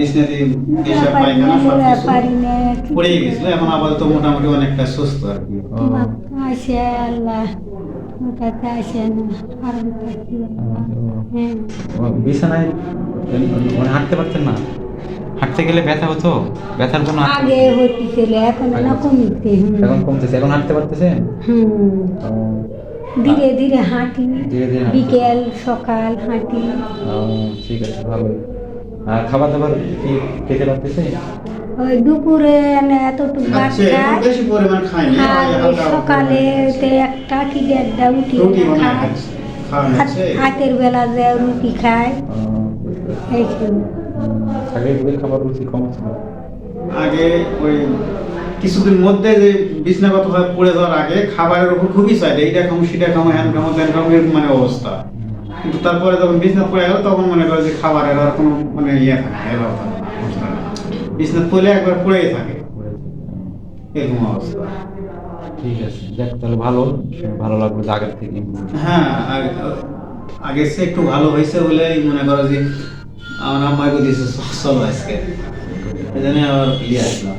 বিছনাতে পেশাব পায়খানা সব কিছু পারি না পড়েই গেছিল এখন আপাতত মোটামুটি অনেকটা সুস্থ আর কি। আসে আল্লাহ ওটাতে আসে না কারণ থাকি হ্যাঁ। ও, বিছানায় মানে হাঁটতে পারতেন না? হাঁটতে গেলে ব্যথা হতো? ব্যথার জন্য আগে হইতেছিল এখন না কমিতে। এখন কমতেছে এখন হাঁটতে পারতেছেন হুম। ধীরে ধীরে হাঁটি। ধীরে ধীরে হাঁটতে- বিকেল সকাল হাঁটি। ও, ঠিক আছে ভালো খাবার দাবার কি খেতে পারতেছে? ওই দুপুরে এতটুকু ভাত খাই আর ওই হালকা সকালে তে একটা কি দেড়টা উঠি হচ্ছে। হাতের বেলা যে রুটি। এই আগে খাবার রুচি কম ছিল। আগে ওই কিছুদিন মধ্যে যে বিছনাগত হয়ে পড়ে যাওয়ার আগে খাবারের উপর খুবই চাই এইটা খামো সেটা খামো হ্যান খামো ত্যান খামো এরকম মানে অবস্থা। কিন্তু তারপরে যখন বিছনা পড়ে গেল তখন মনে করে যে খাবারের আর কোনো মানে ইয়ে থাকে এলাও থাকে বিছনা পড়লে একবার পড়েই থাকে। এরকম অবস্থা। ঠিক আছে দেখ তাহলে ভালো ভালো লাগল আগের থেকে। হ্যাঁ আগে- আগের চেয়ে একটু ভালো হয়েছে বলেই মনে করো যে আমার আম্মাকে দিয়েছে চলো আজকে। এই জন্য আবার ইয়ে আসলাম।